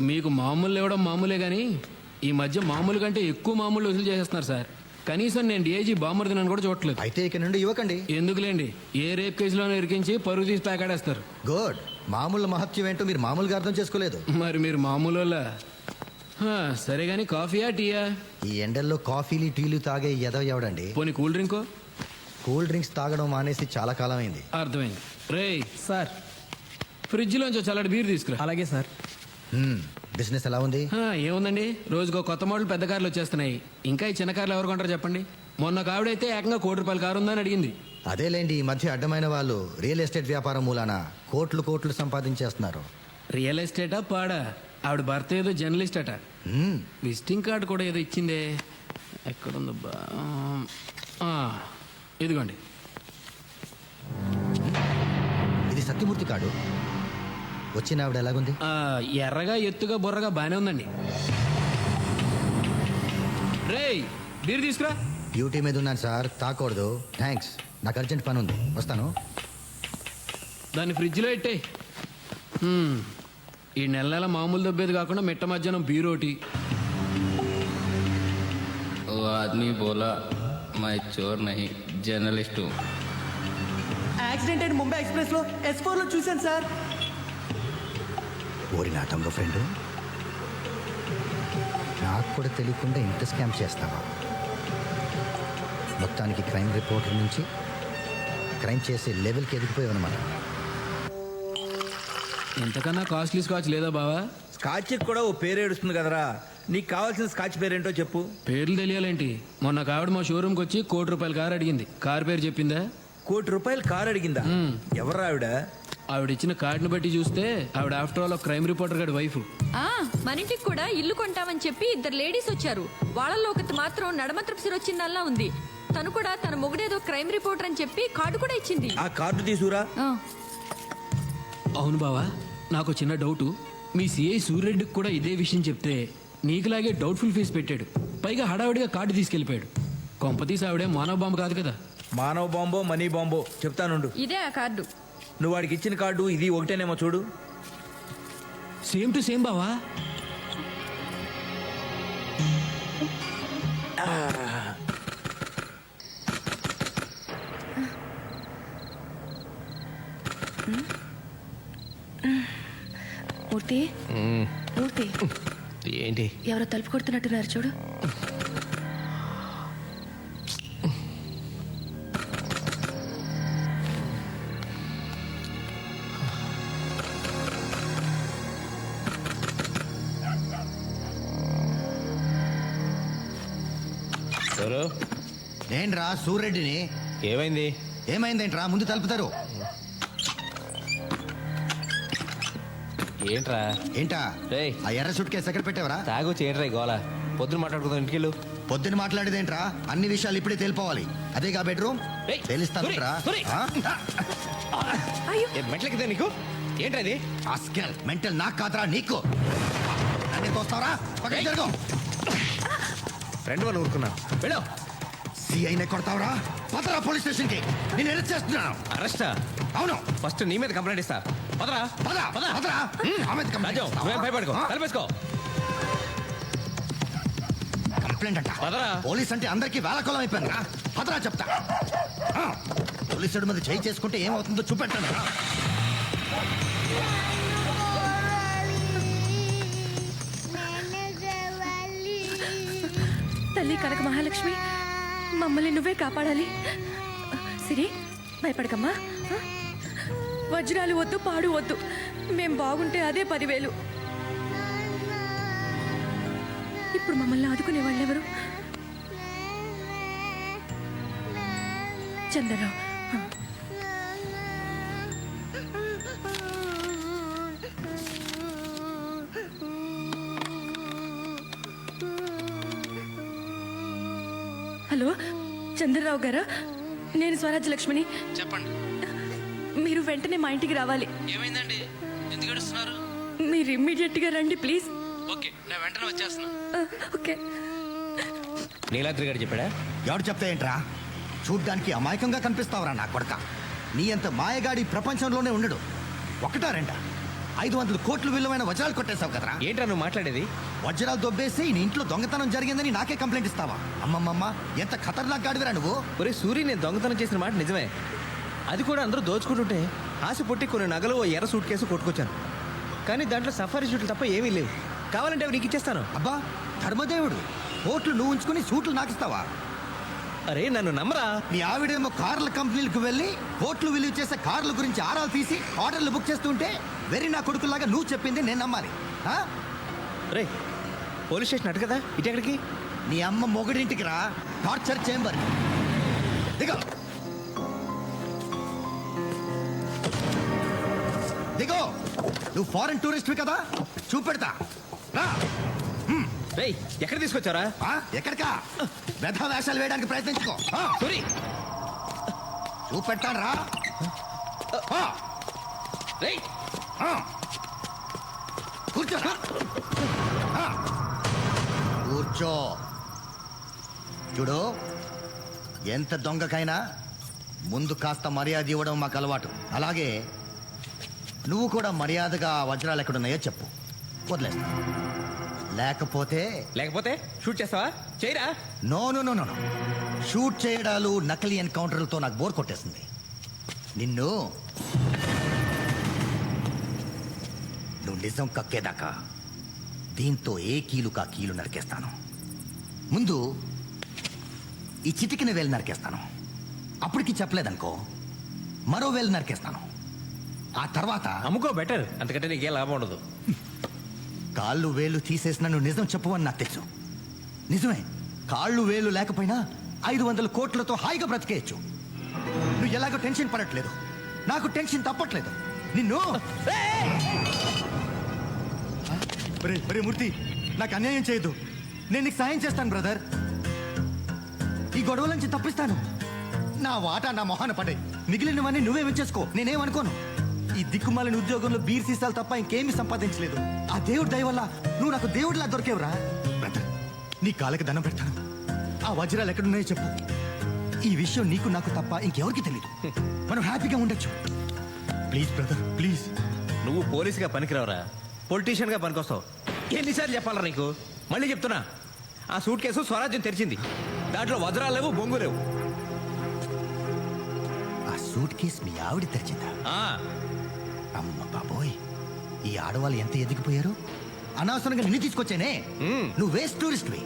మీకు మామూలు ఇవ్వడం మామూలే కానీ ఈ మధ్య మామూలు కంటే ఎక్కువ మామూలు వసూలు చేసేస్తున్నారు సార్. కనీసం నేను డిఐజీ బామర్దినని కూడా చూడట్లేదు. అయితే ఇక నుండి ఇవ్వకండి. ఎందుకులేండి? ఏ రేప్ కేసులోనే ఇరికించి పరుగు తీసి ప్యాకాడేస్తారు గుడ్. మామూలు మహత్యం ఏంటో మీరు మామూలుగా అర్థం చేసుకోలేదు. మరి మీరు మామూలు వాళ్ళా? హా, సరే కానీ కాఫీయా టీయా? ఈ ఎండల్లో కాఫీలు టీలు తాగే ఎదవ ఎవడండి? పోనీ కూల్ డ్రింకో? కూల్ డ్రింక్స్ తాగడం మానేసి చాలా కాలం అయింది అర్థమైంది. రేయ్ సార్. ఫ్రిడ్జ్లోంచి చల్లటి బీర్ తీసుకురా. అలాగే సార్. బిజినెస్ ఎలా ఉంది? హా, ఏముందండి? రోజుకో కొత్త మోడల్ పెద్ద కార్లు వచ్చేస్తున్నాయి. ఇంకా ఈ చిన్న కార్లు ఎవరు కొంటారు చెప్పండి. మొన్న ఒక ఆవిడైతే ఏకంగా కోటి రూపాయల కారు ఉందని అడిగింది. అదేలేండి ఈ మధ్య అడ్డమైన వాళ్ళు రియల్ ఎస్టేట్ వ్యాపారం మూలాన కోట్లు కోట్లు సంపాదించేస్తున్నారు. రియల్ ఎస్టేటా పాడా? ఆవిడ భర్త ఏదో జర్నలిస్ట్ అట. విజిటింగ్ కార్డు కూడా ఏదో ఇచ్చిందే. ఎక్కడుందబ్బా? ఆ, ఇదిగోండి. ఇది సత్యమూర్తి కాడు. వచ్చిన ఆవిడ ఎలాగుంది ఆ, ఎర్రగా ఎత్తుగా బుర్రగా బానే ఉందండి రేయ్ బీర్ తీసుకురా డ్యూటీ మీద ఉన్నాను సార్ తాకూడదు థ్యాంక్స్ నాకు అర్జెంట్ పని ఉంది వస్తాను దాన్ని ఫ్రిడ్జ్లో పెట్టే ఈ నెల నెల మామూలు దబ్బేది కాకుండా మిట్ట మధ్యాహ్నం బీరోటి वो आदमी बोला मैं चोर नहीं जर्नलिस्ट हूँ యాక్సిడెంట్ అయిన ముంబై ఎక్స్ప్రెస్ లో ఎస్ ఫోర్ లో చూశాను సార్ ఓరి నా తమ్ముడు ఫ్రెండ్. నాకు కూడా తెలియకుండా ఇంత స్కామ్ చేస్తావా? మొత్తానికి క్రైమ్ రిపోర్టర్ నుంచి క్రైమ్ చేసే లెవెల్కి ఎదిగిపోయావన్నమాట ఎంతకన్నా కాస్ట్లీ స్కాచ్ లేదా బావా? స్కాచ్ కూడా ఓ పేరు ఏడుస్తుంది కదరా. నీకు కావాల్సిన స్కాచ్ పేరేంటో చెప్పు. పేర్లు తెలియాలేంటి? మొన్న ఒక ఆవిడ మా షోరూమ్కి వచ్చి కోటి రూపాయల కారు అడిగింది. కారు పేరు చెప్పిందా? కోటి రూపాయలు కారు అడిగిందా. ఎవరు ఆవిడ? ఆవిడ ఇచ్చిన కార్డుని బట్టి చూస్తే ఆవిడ ఆఫ్టర్ ఆల్ క్రైమ్ రిపోర్టర్ గారి వైఫ్. ఆ మన ఇంటికి కూడా ఇల్లు కొంటామని చెప్పి ఇద్దరు లేడీస్ వచ్చారు. వాళ్ళల్లో ఒకటి మాత్రం నడమత్రపు సిరొచ్చిందల్లా ఉంది. తను కూడా తన మొగుడేదో క్రైమ్ రిపోర్టర్ అని చెప్పి కార్డు కూడా ఇచ్చింది. ఆ కార్డు తీసుకురా. ఆ, అవును బావా నాకు చిన్న డౌటు. మీ సిఐ సూర్యరెడ్డికి కూడా ఇదే విషయం చెప్తే నీకులాగే డౌట్ఫుల్ ఫీజు పెట్టాడు. పైగా హడావిడిగా కార్డు తీసుకెళ్ళిపోయాడు కొంపతీసి ఆవిడే మానవ బాంబు కాదు కదా. మానవ బాంబో మనీ బాంబో చెప్తానుండు. ఇదే ఆ కార్డు. నువ్వు వాడికి ఇచ్చిన కార్డు ఇది ఒకటేనేమో చూడు. సేమ్ టు సేమ్ బావా. మూర్తి. మూర్తి. ఏంటి? ఎవరో తలుపు కొడుతున్నట్టున్నారు చూడు. ఏంట్రా సూర్యరెడ్డిని? ఏమైంది? ఏమైందేంట్రా? ముందు తలుపుతారు. ఏంట్రా? ఏంటా? రేయ్. ఆ ఎర్ర సుట్ కేసు ఎక్కడ పెట్టావరా? తాగొచ్చి ఏంట్రా ఈ గోల. పొద్దున మాట్లాడుకుందాం ఇంటికెళ్ళు. పొద్దున మాట్లాడేదేంట్రా? అన్ని విషయాలు ఇప్పుడే తెలిపోవాలి. అదేగా బెడ్రూమ్? ఏయ్, తెలుస్తానురా. అయ్యో. నీకు? ఏంట్రా ఇది? ఆస్కెల్ మెంటల్ నాకు కాదురా నీకు. నన్ను తోస్తావరా? పక్కకి జరుగు ఫ్రెండ్ వాళ్ళు ఊరుకున్నా వెళ్ళు. సిఐనే కొడతావరా? పదరా పోలీస్ స్టేషన్కి నేను అరెస్ట్ చేస్తున్నాను. అరెస్టా? అవును. ఫస్ట్ నీ మీద కంప్లైంట్ ఇస్తా. పదరా? పద పదరా? ఆమె రాజు నువ్వేం భయపడుకో. తలపేసుకో. కంప్లైంట్ అంట. పదరా. పోలీస్ అంటే అందరికీ వేలకొలం అయిపోయింది. రా. పదరా చెప్తా. ఆ, పోలీసుడి మీద చేయి చేసుకుంటే ఏమవుతుందో చూపెట్టండి రా. తల్లి కనక మహాలక్ష్మి మమ్మల్ని నువ్వే కాపాడాలి. సిరి భయపడకమ్మా. వజ్రాలు వద్దు పాడు వద్దు. మేం బాగుంటే అదే పదివేలు. ఇప్పుడు మమ్మల్ని ఆదుకునే వాళ్ళెవరు? చంద్రరావు హలో చంద్రరావు గారా? నేను స్వరాజ్య లక్ష్మిని చెప్పండి. మీరు వెంటనే మా ఇంటికి రావాలి. ఏమైందండి? ఎందుకు ఏడుస్తున్నారు? మీరు ఇమ్మీడియట్గా రండి ప్లీజ్. ఓకే నేను వెంటనే వచ్చేస్తున్నా. ఓకే. నీలాద్రి గారు చెప్పాడా? ఎవడు చెప్తా ఏంట్రా? చూడ్డానికి అమాయకంగా కనిపిస్తావరా నా కొడక. నీ అంత మాయగాడి ప్రపంచంలోనే ఉండడు. ఒకటా రెండా? ఐదు వందల కోట్లు విలువైన వజ్రాలు కొట్టేశావు కదరా. ఏంట్రా నువ్వు మాట్లాడేది? వజ్రాలు దొబ్బేసి నీ ఇంట్లో దొంగతనం జరిగిందని నాకే కంప్లైంట్ ఇస్తావా? అమ్మమ్మమ్మ ఎంత ఖతర్నాక్ గాడివిరా నువ్వు? ఒరే సూరి నేను దొంగతనం చేసిన మాట నిజమే. అది కూడా అందరూ దోచుకుంటుంటే ఆశ పుట్టి కొన్ని నగలు ఓ ఎర్ర సూట్ కేసు కొట్టుకొచ్చాను. కానీ దాంట్లో సఫారీ షూట్లు తప్ప ఏమీ లేవు. కావాలంటే అవి నీకు ఇచ్చేస్తాను. అబ్బా ధర్మదేవుడు కోట్లు నువ్వు ఉంచుకుని సూట్లు నాకిస్తావా అరే నన్ను నమ్మరా? నీ ఆవిడేమో కార్ల కంపెనీలకు వెళ్ళి కోట్లు విలువ చేసే కార్ల గురించి ఆరాలు తీసి ఆర్డర్లు బుక్ చేస్తుంటే వెరీ నా కొడుకులాగా నువ్వు చెప్పింది నేను నమ్మాలి. ఆ? రే పోలీస్ స్టేషన్ అటు కదా? ఇటు ఎక్కడికి? నీ అమ్మ మొగుడింటికి రా. టార్చర్ చేంబర్ దిగో. దిగో. నువ్వు ఫారెన్ టూరిస్ట్ కదా? చూపెడతా. రా. రేయ్ ఎక్కడ తీసుకొచ్చారా ఆ? ఎక్కడికా? వ్యధ వేషాలు వేయడానికి ప్రయత్నించుకో. ఆ, సూరి. చూపెట్టాను రా. ఆ, కూర్చో. చూడు ఎంత దొంగకైనా ముందు కాస్త మర్యాద ఇవ్వడం మాకు అలవాటు. అలాగే నువ్వు కూడా మర్యాదగా వజ్రాలు ఎక్కడున్నాయో చెప్పు. వదిలేస్తా. లేకపోతే లేకపోతే షూట్ చేస్తావా? చేయరా? No no no no no. Shoot చేయడాలు నకిలీ ఎన్కౌంటర్లతో నాకు బోర్ కొట్టేసింది. నిన్ను నువ్వు నిజం కక్కేదాకా దీంతో ఏ కీలు కా కీలు నరికేస్తాను? ముందు ఈ చిటికిన వేలు నరికేస్తాను. అప్పటికి చెప్పలేదనుకో మరో వేలు నరికేస్తాను. ఆ తర్వాత అమ్ముకో బెటర్ అంతకంటే నీకే లాభం ఉండదు. కాళ్ళు వేలు తీసేసిన నువ్వు నిజం చెప్పవని నాకు తెలుసు. నిజమే కాళ్ళు వేలు లేకపోయినా ఐదు వందల కోట్లతో హాయిగా బ్రతికేయచ్చు. నువ్వు ఎలాగో టెన్షన్ పడట్లేదు. నాకు టెన్షన్ తప్పట్లేదు. నిన్ను! మూర్తి నాకు అన్యాయం చేయదు నేను నీకు సాయం చేస్తాను బ్రదర్. ఈ గొడవల నుంచి తప్పిస్తాను. నా వాటా నా మొహాన పడే. మిగిలినవన్నీ నువ్వే ఉంచేసుకో నేనేమనుకోను ఈ దిక్కుమాలిన ఉద్యోగంలో బీర్ సీసాలు తప్ప ఇంకేమీ సంపాదించలేదు. ఆ దేవుడి దయ వల్ల నువ్వు నాకు దేవుడిలా దొరికేవరా? బ్రదర్ నీ కాళ్ళకి దండం పెడతాను. ఆ వజ్రాలు ఎక్కడున్నాయో చెప్పు. ఈ విషయం నీకు నాకు తప్ప ఇంకెవరికి తెలియదు మనం హ్యాపీగా ఉండొచ్చు. Please brother please. నువ్వు పోలీసుగా పనికిరావరా. పొలిటీషియన్గా పనికొస్తావు. ఎన్నిసార్లు చెప్పాలరా నీకు? మళ్ళీ చెప్తున్నా. ఆ సూట్ కేసు స్వరాజ్యం తెరిచింది. దాంట్లో వజ్రాలు లేవు బొంగు లేవు. ఆ సూట్ కేసు మీ ఆవిడ తెరిచిందా? ఆ, అమ్మ బాబోయ్ ఈ ఆడవాళ్ళు ఎంత ఎదిగిపోయారు? అనవసరంగా నిన్ను తీసుకొచ్చానే? మ్మ్. నువ్వు వేస్ట్ టూరిస్ట్వి.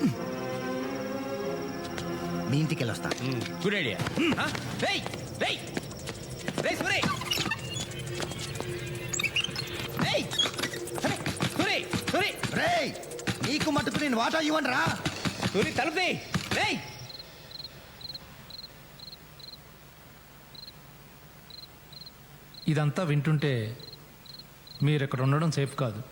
మ్మ్. మీ ఇంటికి వెళ్ళొస్తా. ఉమ్, గుడ్ ఐడియా ఆ, రేయ్ రేయ్ రేయ్ సూరి రేయ్ అరే, సూరి సూరి రేయ్! నీకు మటుకు నేను వాటా ఇవ్వను రా సూరి తలుపు. రేయ్! ఇదంతా వింటుంటే మీరు ఇక్కడ ఉండడం సేఫ్ కాదు.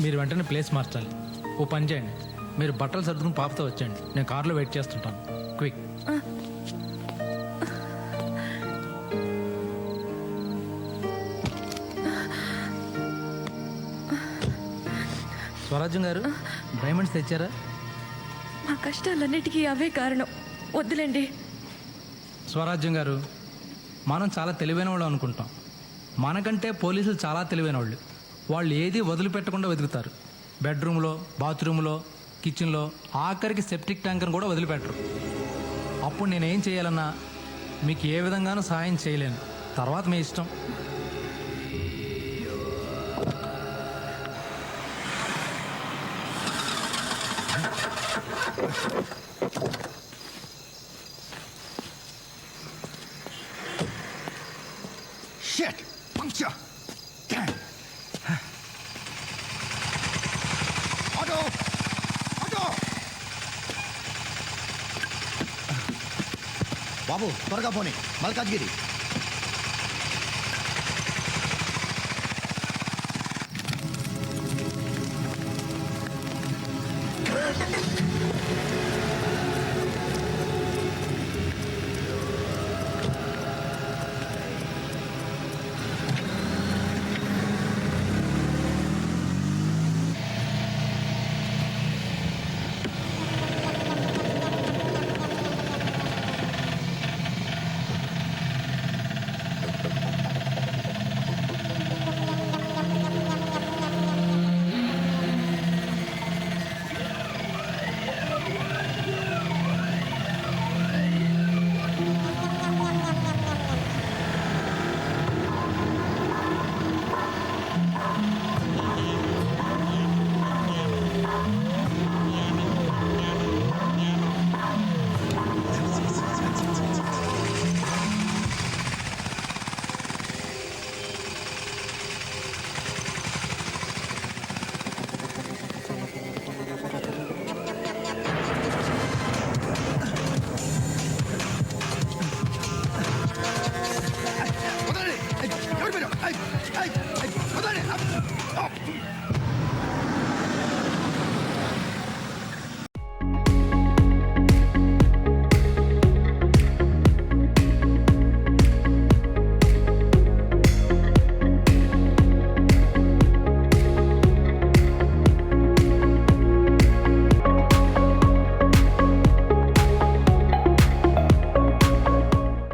మీరు వెంటనే ప్లేస్ మార్చాలి. ఓ పని చేయండి. మీరు బట్టలు సర్దుకుని పాపతో వచ్చేయండి. నేను కార్లో వెయిట్ చేస్తుంటాను. క్విక్. స్వరాజ్యం గారు డైమండ్స్ తెచ్చారా? మా కష్టాలన్నిటికీ అవే కారణం. వద్దులేండి. స్వరాజ్యం గారు మనం చాలా తెలివైన వాళ్ళు అనుకుంటాం. మనకంటే పోలీసులు చాలా తెలివైన వాళ్ళు వాళ్ళు ఏది వదిలిపెట్టకుండా వెతుకుతారు. బెడ్రూమ్లో బాత్రూంలో కిచెన్లో ఆఖరికి సెప్టిక్ ట్యాంకర్ని కూడా వదిలిపెట్టరు. అప్పుడు నేనేం చేయాలన్నా మీకు ఏ విధంగానూ సహాయం చేయలేను. తర్వాత మీ ఇష్టం. బాబు త్వరగా పోనీ. మల్కాజ్గిరి.